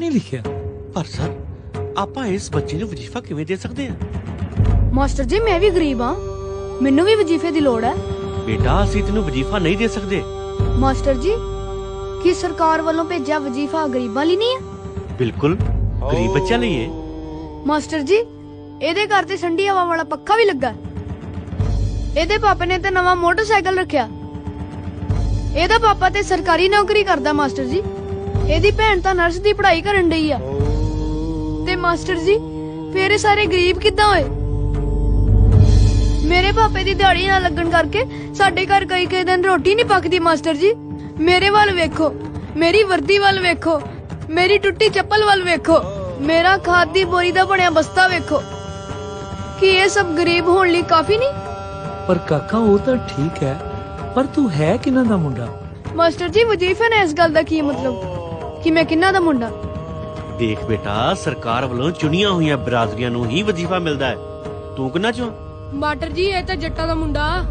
ਨਹੀਂ ਲਿਖਿਆ। ਪਰ ਸਰ ਆਪਾਂ ਇਸ ਬੱਚੇ ਨੂੰ ਵਜ਼ੀਫਾ ਕਿਵੇਂ ਦੇ ਸਕਦੇ ਹਾਂ? ਮਾਸਟਰ ਜੀ ਮੈਂ ਵੀ ਗਰੀਬ ਹਾਂ। ਮੈਨੂੰ ਵੀ ਵਜ਼ੀਫੇ ਦੀ ਲੋੜ ਹੈ। ਬੇਟਾ ਅਸੀਂ ਤੈਨੂੰ ਵਜ਼ੀਫਾ ਨਹੀਂ ਦੇ ਸਕਦੇ। ਮਾਸਟਰ ਜੀ ਕੀ ਸਰਕਾਰ ਵੱਲੋਂ ਭੇਜਿਆ ਵਜ਼ੀਫਾ ਗਰੀਬਾਂ ਲਈ ਨਹੀਂ ਹੈ? ਬਿਲਕੁਲ ਗਰੀਬ ਬੱਚਿਆਂ ਲਈ ਹੈ। ਮਾਸਟਰ ਜੀ ਇਹਦੇ ਘਰ ਤੇ ਠੰਡੀ ਹਵਾ ਵਾਲਾ ਪੱਖਾ ਵੀ ਲੱਗਾ। ਇਹਦੇ ਪਾਪਾ ਨੇ ਤੇ ਨਵਾਂ ਮੋਟਰਸਾਈਕਲ ਰੱਖਿਆ। ਇਹਦਾ ਪਾਪਾ ਤੇ ਸਰਕਾਰੀ ਨੌਕਰੀ ਕਰਦਾ ਮਾਸਟਰ ਜੀ। ਇਹਦੀ ਭੈਣ ਤਾਂ ਨਰਸ ਦੀ ਪੜ੍ਹਾਈ ਕਰਨ ਡਈ ਆ। ਤੇ ਮਾਸਟਰ ਜੀ ਫੇਰ ਇਹ ਸਾਰੇ ਗਰੀਬ ਕਿੱਦਾਂ ਹੋਏ? ਮੇਰੇ ਪਾਪੇ ਦੀ ਦਿਹਾੜੀ ਨਾ ਲੱਗਣ ਕਰਕੇ ਸਾਡੇ ਘਰ ਕਈ ਕਈ ਦਿਨ ਰੋਟੀ ਨਹੀਂ ਪੱਕਦੀ ਮਾਸਟਰ ਜੀ। ਮੇਰੇ ਵੱਲ ਵੇਖੋ ਮੇਰੀ ਵਰਦੀ ਵੱਲ ਵੇਖੋ ਮੇਰੀ ਟੁੱਟੀ ਚੱਪਲ ਵੱਲ ਵੇਖੋ ਮੇਰਾ ਖਾਦ ਦੀ ਬੋਰੀ ਦਾ ਬਣਿਆ ਬਸਤਾ ਵੇਖੋ। ਕੀ ਇਹ ਸਭ ਗਰੀਬ ਹੋਣ ਲਈ ਕਾਫੀ ਨਹੀਂ? ਪਰ ਕਾਕਾ ਉਹ ਤਾਂ ਠੀਕ ਹੈ ਪਰ ਤੂੰ ਹੈ ਕਿਹਨਾਂ ਦਾ ਮੁੰਡਾ? ਮਾਸਟਰ ਜੀ ਵਜ਼ੀਫੇ ਨੇ ਇਸ ਗੱਲ ਦਾ ਕੀ ਮਤਲਬ? ਕਿ ਮੈਂ ਕਿੰਨਾ ਦਾ ਮੁੰਡਾ? ਦੇਖ ਬੇਟਾ ਸਰਕਾਰ ਵੱਲੋਂ ਚੁਣੀਆਂ ਹੋਈਆਂ ਬਰਾਦਰੀਆਂ ਨੂੰ ਹੀ ਵਜ਼ੀਫਾ ਮਿਲਦਾ ਹੈ। ਤੂੰ ਕਿੰਨਾ ਚੋਂ ਮਾਸਟਰ ਜੀ ਇਹ ਤਾਂ ਜੱਟਾਂ ਦਾ ਮੁੰਡਾ।